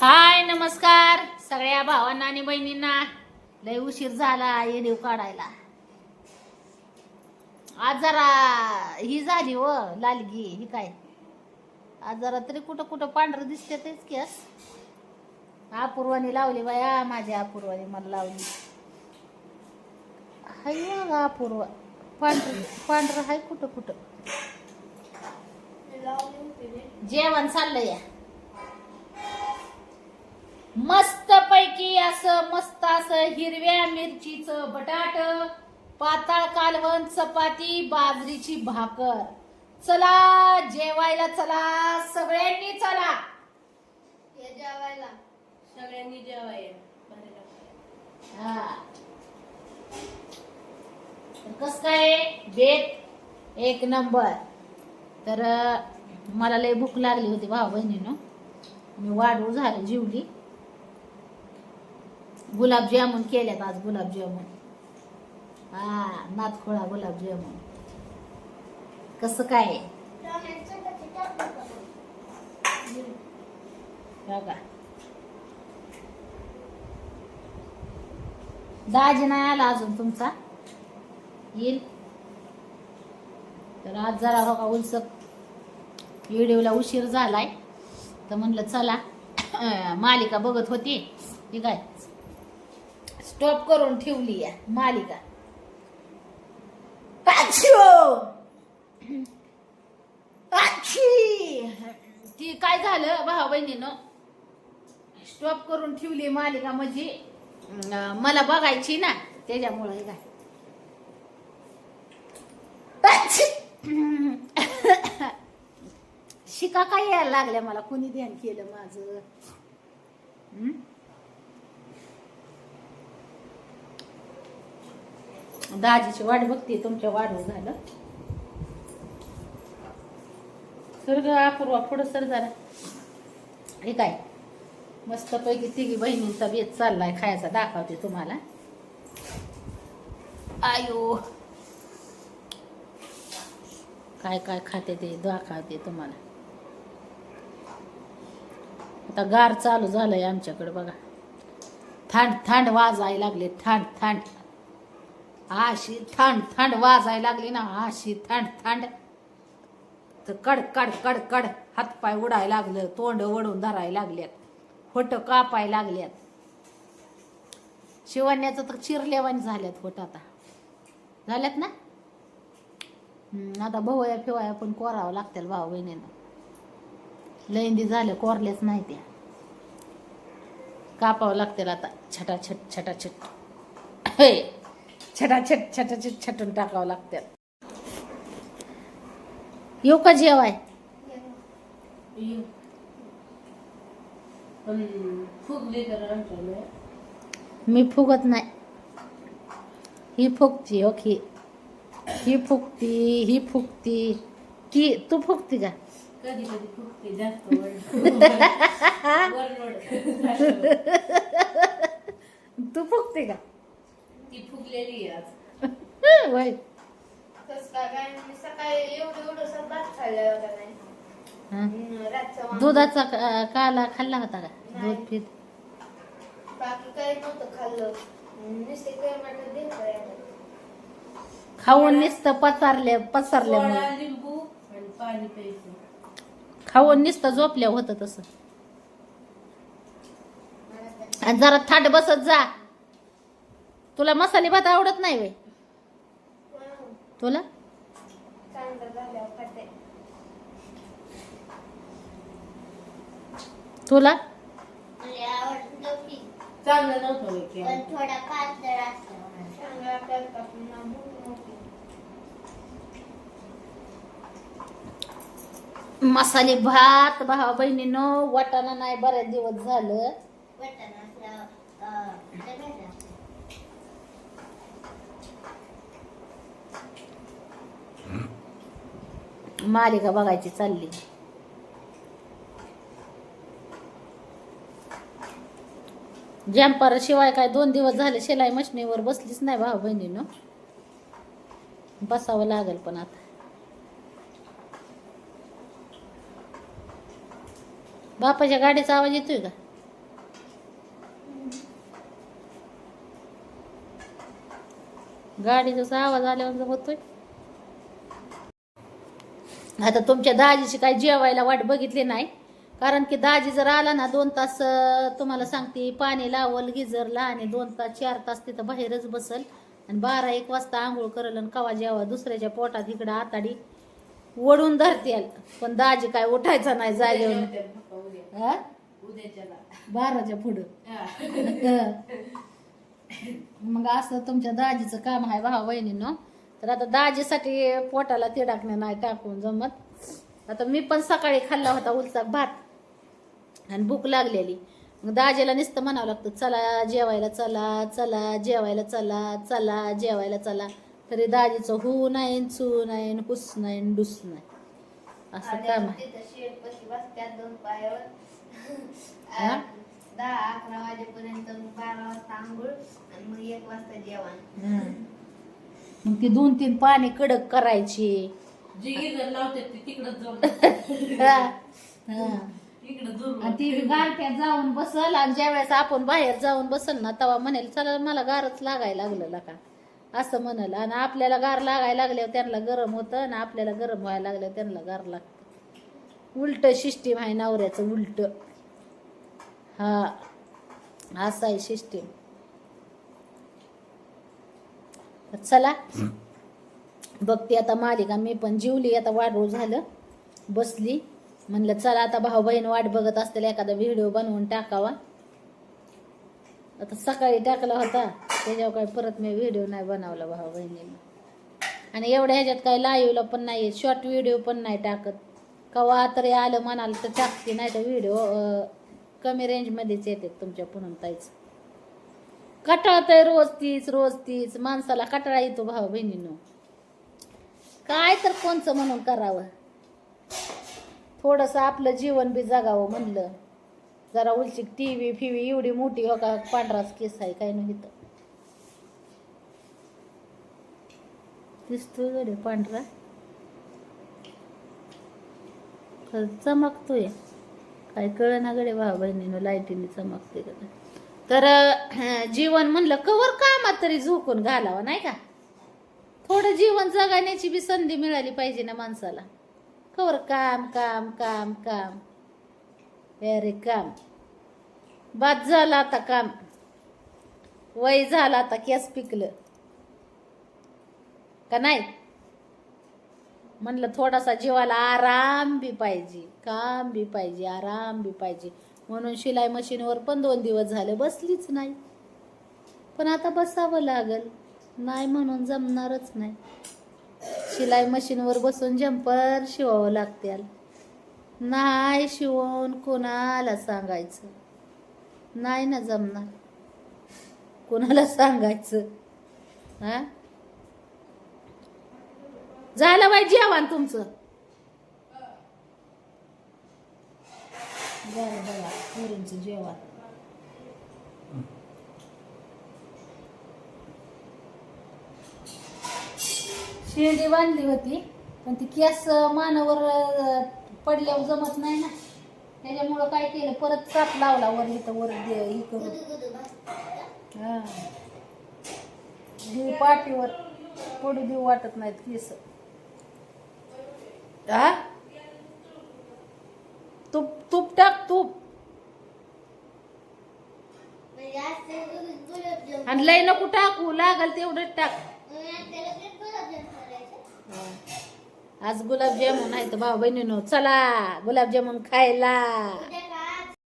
हाय नमस्कार. सगळ्या भावांना आणि बहिणींना. लय उशीर झाला येडीव काढायला. आज जरा ही झाली व लालगी ही काय? आज जरा तरी कुठं कुठं पांढरं दिसते तेच केस अपूर्वानी लावली बाया माझ्या अपूर्वानी मला लावली. हाय मग अपूर्व. पांढर पांढरं हाय कुठं कुठं? जेवण चाललं या मस्त पैकी असं मस्त असं हिरव्या मिरचीचं बटाट पाताळ कालवण चपाती बाजरीची भाकर. चला जेवायला चला सगळ्यांनी चला. जेवायला. सगळ्यांनी जेवायला. हा. कस काय? बेत एक नंबर. तर मला लय भूक लागली होती भाऊ बहिणीनं. मी वाढू झालं जेवली. गुलाबजामुन केल्यात आज गुलाबजामुन. हा नातखोळा गुलाबजामुन. कसं काय? बघा. दाजी नाही आला अजून तुमचा? येईल? तर आज जरा हो का उलसक व्हिडिओला उशीर झालाय. तर म्हणलं चला मालिका बघत होती. ठीक आहे. स्टॉप करून ठेवली या मालिका! ती काय झालं भाऊ बहिणीनं? स्टॉप करून ठेवली मालिका म्हणजे मला बघायची ना त्याच्यामुळे काय! शिका काय यायला लागल्या मला कोणी ध्यान केलं माझं? दाजीची वाट बघते तुमच्या वाढव झालं. सर्ग अपूर्वा पुढं सर झाला हे काय? मस्तपैकी तिघी बहिणींचा बेत चाललाय खायचा दाखवते तुम्हाला. आयो. काय काय खाते ते दाखवते तुम्हाला. आता गार चालू झालंय आमच्याकडे बघा. थंड थंड वाजायला लागले थंड थंड. अशी थंड थंड वाजायला लागली ना अशी थंड थंड. तर कड कड कड कड हातपाय उडायला लागलं तोंड वडून धरायला लागल्यात होट कापाय लागल्यात शिवण्याचं तर चिरलेवाणी झाल्यात होट आता. झाल्यात ना? आता भोवया फिवाया पण कोरावं लागतील भाऊ बहिणीनं. लैंदी झालं कोरलेच नाही त्या. कापावं लागतील आता छटाछट छटाछट. हे छटाछट छटाछट छटून टाकावं लागतील येऊ का जेवाय? मी फुगत नाही. ही फुगती ओके ही फुगती ही फुगती. ती तू फुगती का? कधी कधी फुगते जास्त तू फुगते का? आहे आज. वय. तसं काय काय मी सकाळी एवढं एवढं भात खाल्लं होता नाही. हं. हम्म, रातचं वांग. दुधाचा का- काला खाल्ला होता का? नाही. दूध पीत. बाकी काही नव्हतं खाल्लं. नुसते टमाटर दिलं खाऊन नुसतं पचारल्या पसरल्या सोडा म्हणून. लिंबू आणि पाणी प्यायचं. खाऊन नुसतं झोपल्या होतं तसं. आणि जरा थाट बसत जा. तुला मसाले भात आवडत नाही वे तुला? तुला? चांगलं नव्हती मसाले भात भावा बहिणीनं वाटाणा नाही बऱ्याच दिवस झालं. मालिका बघायची चालली. जॅम्पारा शिवाय काय दोन दिवस झाले शिलाई मशिनीवर बसलीच नाही भाऊ बहिणीनं. बसावं लागेल पण आता. बापाच्या गाडीचा आवाज येतोय का? गाडीचा आवाज आल्यावर होतोय आता तुमच्या दाजीची काय जेवायला वाट बघितली नाही. कारण की दाजी जर आला ना दोन तास तुम्हाला सांगते पाणी लावल गिजरला आणि दोन तास चार तास तिथं बाहेरच बसल. आणि बारा एक वाजता आंघोळ करल आणि कवा जेवा दुसऱ्याच्या पोटात इकडं आताडी ओढून धरते पण दाजी काय उठायचा नाही जागेवर. बाराच्या पुढं. हा. मग असं तुमच्या दाजीचं काम आहे भाऊ बहिणीनं तर आता दाजीसाठी पोटाला तिडाकणे नाही टाकून जमत. आता मी पण सकाळी खाल्ला होता उलचा भात आणि भूक लागलेली. मग दाजीला नुसतं म्हणावं लागतं चला जेवायला चला चला जेवायला चला चला जेवायला चला. तरी दाजीचं हू नाही चू नाही हुस नाही डुस नाही. असं काम आहे. दहा अकरा वाजेपर्यंत बारा वाजता आंघोळ आणि मग एक वाजता जेवण. मग ती दोन तीन पाणी कडक करायची. जी गिजर लावते ती तिकडं जाऊन. हा. इकडं दूर आणि ती गारठ्यात जाऊन बसल आणि ज्यावेळेस आपण बाहेर जाऊन बसल ना तेव्हा म्हणेल चला मला गारच लागायला लागलं का असं म्हणल. आणि आपल्याला गार लागायला लागल्यावर त्यांना गरम होतं आणि आपल्याला गरम व्हायला लागल्यावर त्यांना गार लागतं. उलट सिस्टीम आहे नवऱ्याचं उलट. हा. असं आहे सिस्टीम. चला. बघते आता मालिका मी पण जीवली आता वाढू झालं. बसली. म्हणलं चला आता भाऊ बहीण वाट बघत असतील एखादा व्हिडिओ बनवून टाकावा. आता सकाळी टाकला होता त्याच्यावर काय परत मी व्हिडिओ नाही बनवला भाऊ बहिणीला आणि एवढ्या ह्याच्यात काही लाईव्हला पण नाही शॉर्ट व्हिडिओ पण नाही टाकत. कवा तरी आलं म्हणाल तर टाकते नाही तर व्हिडिओ कमी रेंजमध्येच येते तुमच्या पुन्हा ताईच आहे रोज तीच रोज तीच. माणसाला कटाळा येतो भाऊ बहिणीनं. काय तर कोणचं म्हणून करावं? थोडंसं आपलं जीवन बी जगावं म्हणलं. जरा उलची टी व्ही फिवी एवढी मोठी हो का पांढराच केस आहे काय नाही तर. दिसतोय गडे पांढरा. चमकतोय. काय कळ ना गडे भाऊ बहिणीनं लाईटीने चमकते गडे तर जीवन म्हणलं कवर कामात तरी झोकून घालावं नाही का? थोडं जीवन जगण्याची बी संधी मिळाली पाहिजे ना माणसाला. कवर काम काम काम काम. अरे काम बाद झालं आता काम. वय झालं आता केस पिकलं. का नाही? म्हणलं थोडासा जीवाला आराम बी पाहिजे काम बी पाहिजे आराम बी पाहिजे. म्हणून शिलाई मशीनवर पण दोन दिवस झाले बसलीच नाही. पण आता बसावं लागल. नाही म्हणून जमणारच नाही. शिलाई मशीनवर बसून जम्पर शिवावं लागते नाही शिवून कोणाला सांगायचं? नाही ना जमणार. कोणाला सांगायचं? हा? झालं बाई जेवण तुमचं. बरं बघा पोरींचं जेवण शेंडी बांधली होती पण ती केस मानावर पडल्यावर जमत नाही ना त्याच्यामुळं काय केलं परत काप लावला वर इथं वर दे- हे करून हा देऊ पाठीवर पडू देऊ वाटत नाहीत केस हा तूप तूप टाक तूप. म्हणजे आणि लय नको टाकू लागल तेवढंच टाक. आज गुलाबजामुन आहे तर भाऊ बहिणीनो चला गुलाबजामुन खायला.